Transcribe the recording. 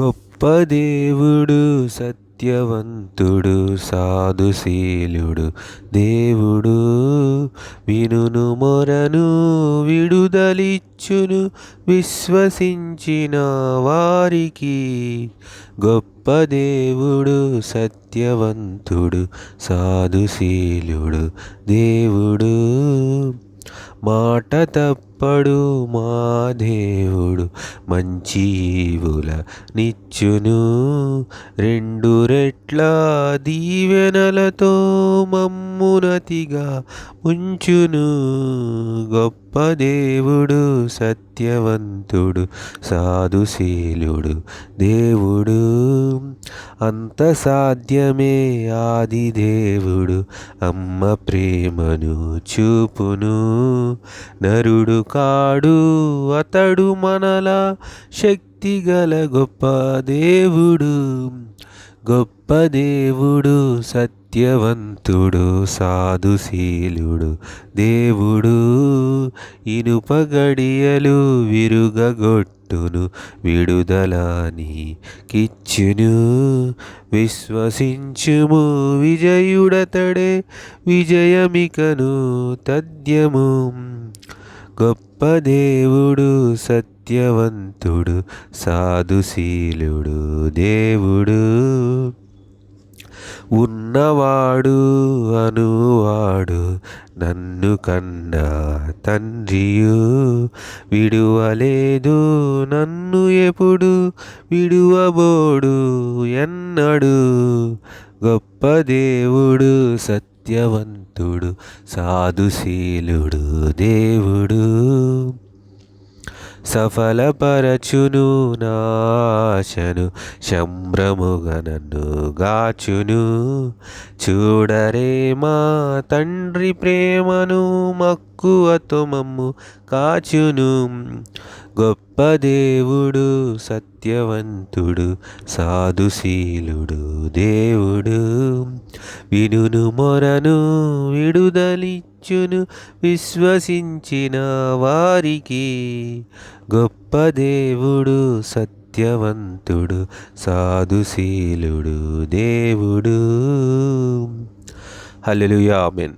గొప్ప దేవుడు సత్యవంతుడు సాధుశీలుడు దేవుడు. వినును మొరను విడుదలిచ్చును విశ్వసించిన వారికి. గొప్ప దేవుడు సత్యవంతుడు సాధుశీలుడు దేవుడు. మాట తప్పడు మా దేవుడు మంచి ఈవుల నిచ్చును. రెండు రెట్ల దీవెనలతో మమ్మునతిగా ఉంచును. గొప్ప దేవుడు సత్యవంతుడు సాధుశీలుడు దేవుడు. అంత సాధ్యమే ఆది దేవుడు అమ్మ ప్రేమను చూపును. నరుడు కాడు అతడు మనలా శక్తిగల గొప్ప దేవుడు. గొప్ప దేవుడు సత్యవంతుడు సాధుశీలుడు దేవుడు. ఇనుప గడియలు విరుగగొట్టును విడుదలని కిచ్చును. విశ్వసించుము విజయుడతడే విజయమికను తద్యము. గొప్ప దేవుడు సత్యవంతుడు సాధుశీలుడు దేవుడు. ఉన్నవాడు అనువాడు నన్ను కన్న తండ్రియు విడువలేదు నన్ను ఎప్పుడు విడువబోడు ఎన్నడు గొప్ప దేవుడు సత్యవంతుడు సాధుశీలుడు దేవుడు. సఫలపరచును నాశను శంభ్రముగా నన్ను గాచును చూడరే మా తండ్రి ప్రేమను మక్కువతో మమ్ము కాచును. గొప్ప దేవుడు సత్యవంతుడు సాధుశీలుడు దేవుడు. వినును మొరను విడుదలిచ్చును విశ్వసించిన వారికి. గొప్ప దేవుడు సత్యవంతుడు సాధుశీలుడు దేవుడు. Hallelujah amen.